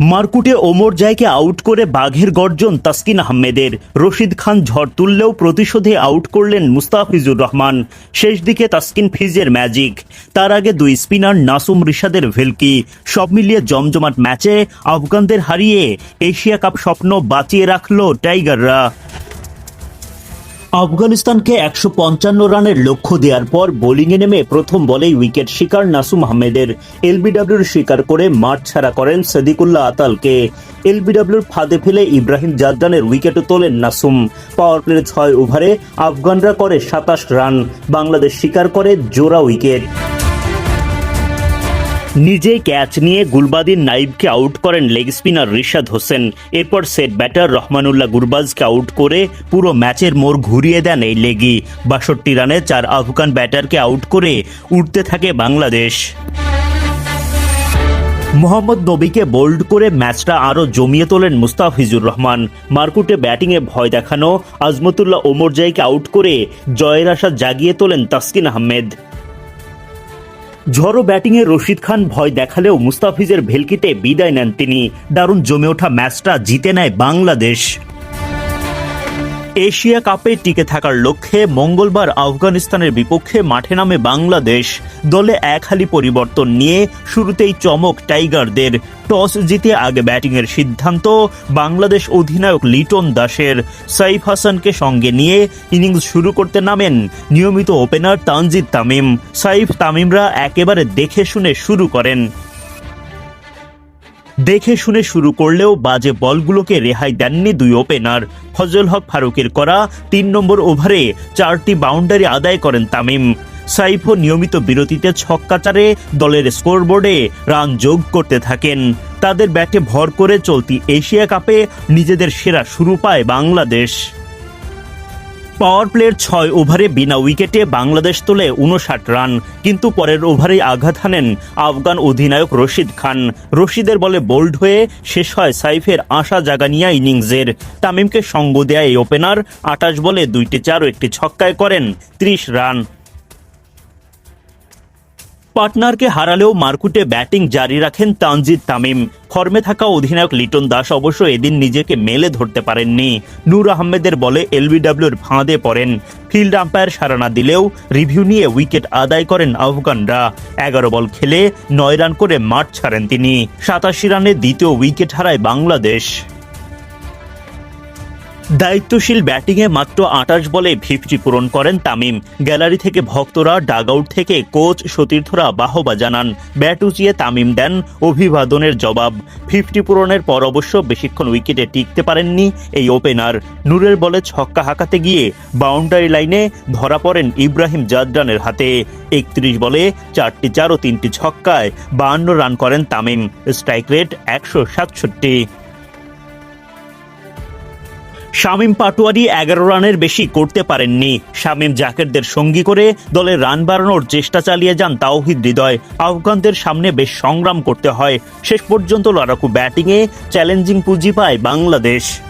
মারকুটে Omar জায়কে out করে বাঘের গর্জন তাসকিন আহমেদের। রশিদ খান ঝড় তুললেও প্রতিশোধে আউট করলেন মুস্তাফিজুর রহমান। শেষ দিকে তাসকিন ফিজের ম্যাজিক। তার আগে দুই স্পিনার নাসুম রিশাদের ভেলকি। সব মিলিয়ে জমজমাট ম্যাচে আফগানদের হারিয়ে এশিয়া কাপ স্বপ্ন বাঁচিয়ে রাখল টাইগাররা। আফগানিস্তানকে একশো পঞ্চান্ন রানের লক্ষ্য দেওয়ার পর বোলিংয়ে নেমে প্রথম বলেই উইকেট শিকার নাসুম আহমেদের। এলবিডব্লিউর শিকার করে মাঠ ছাড়া করেন সদিকুল্লাহ আতালকে। এলবিডব্লিউর ফাঁদে ফেলে ইব্রাহিম জাদ্দানের উইকেটও তোলেন নাসুম। পাওয়ার প্লের ছয় ওভারে আফগানরা করে সাতাশ রান। বাংলাদেশ শিকার করে জোড়া উইকেট। নিজেই ক্যাচ নিয়ে গুলবাদিন নাইবকে আউট করেন লেগ স্পিনার রিশাদ হোসেন। এরপর সেট ব্যাটার রহমানুল্লাহ গুরবাজকে আউট করে পুরো ম্যাচের মোড় ঘুরিয়ে দেন এই লেগি। বাষট্টি রানে চার আফগান ব্যাটারকে আউট করে উঠতে থাকে বাংলাদেশ। মোহাম্মদ নবীকে বোল্ড করে ম্যাচটা আরও জমিয়ে তোলেন মুস্তাফিজুর রহমান। মারকুটে ব্যাটিংয়ে ভয় দেখানো আজমতুল্লাহ ওমরজাইকে আউট করে জয়ের আশা জাগিয়ে তোলেন তাসকিন আহমেদ। ঝড়ো ব্যাটিংয়ে রশিদ খান ভয় দেখালেও মুস্তাফিজের ভেলকিতে বিদায় নেন তিনি। দারুণ জমে ওঠা ম্যাচটা জিতে নেয় বাংলাদেশ। এশিয়া কাপে টিকে থাকার লক্ষ্যে মঙ্গলবার আফগানিস্তানের বিপক্ষে মাঠে নামে বাংলাদেশ। দলে একহালি পরিবর্তন নিয়ে শুরুতেই চমক টাইগারদের। টস জিতে আগে ব্যাটিংয়ের সিদ্ধান্ত বাংলাদেশ অধিনায়ক লিটন দাসের। সাইফ হাসানকে সঙ্গে নিয়ে ইনিংস শুরু করতে নামেন নিয়মিত ওপেনার তানজিদ তামিম। সাইফ তামিমরা একেবারে দেখে শুনে শুরু করেন। দেখে শুনে শুরু করলেও বাজে বলগুলোকে রেহাই দেননি দুই ওপেনার। ফজল হক ফারুকের করা তিন নম্বর ওভারে চারটি বাউন্ডারি আদায় করেন তামিম। সাইফও নিয়মিত বিরতিতে ছক্কাচারে দলের স্কোরবোর্ডে রান যোগ করতে থাকেন। তাদের ব্যাটে ভর করে চলতি এশিয়া কাপে নিজেদের সেরা শুরু পায় বাংলাদেশ। পাওয়ার প্লের ছয় ওভারে বিনা উইকেটে বাংলাদেশ তোলে উনষাট রান। কিন্তু পরের ওভারে আঘাত হানেন আফগান অধিনায়ক রশিদ খান। রশিদের বলে বোল্ড হয়ে শেষ হয় সাইফের আশা জাগানিয়া ইনিংসের। তামিমকে সঙ্গ দেয় এই ওপেনার আটাশ বলে দুইটি চার ও একটি ছক্কায় করেন ত্রিশ রান। পার্টনারকে হারালেও মারকুটে ব্যাটিং জারি রাখেন তানজিদ তামিম। ফর্মে থাকা অধিনায়ক লিটন দাস অবশ্য এদিন নিজেকে মেলে ধরতে পারেননি। নূর আহমেদের বলে এলবিডব্লিউর ফাঁদে পড়েন। ফিল্ড আম্পায়ার সারা না দিলেও রিভিউ নিয়ে উইকেট আদায় করেন আফগানরা। এগারো বল খেলে নয় রান করে মাঠ ছাড়েন তিনি। সাতাশি রানে দ্বিতীয় উইকেট হারায় বাংলাদেশ। দায়িত্বশীল ব্যাটিংয়ে মাত্র আটাশ বলে ফিফটি পূরণ করেন তামিম। গ্যালারি থেকে ভক্তরা, ডাগআউট থেকে কোচ সতীর্থরা বাহবা জানান, ব্যাট উঁচিয়ে তামিম দেন অভিবাদনের জবাব। ফিফটি পূরণের পর অবশ্য বেশিক্ষণ উইকেটে টিকতে পারেননি এই ওপেনার। নূরের বলে ছক্কা হাঁকাতে গিয়ে বাউন্ডারি লাইনে ধরা পড়েন ইব্রাহিম জাদরানের হাতে। একত্রিশ বলে চারটি চার ও তিনটি ছক্কায় বাহান্ন রান করেন তামিম। স্ট্রাইক রেট একশো সাতষট্টি। শামীম পাটোয়ারি এগারো রানের বেশি করতে পারেননি। শামীম জাকেরদের সঙ্গী করে দলের রান বাড়ানোর চেষ্টা চালিয়ে যান তাওহিদ হৃদয়। আফগানদের সামনে বেশ সংগ্রাম করতে হয়। শেষ পর্যন্ত লড়াকু ব্যাটিংয়ে চ্যালেঞ্জিং পুঁজি পায় বাংলাদেশ।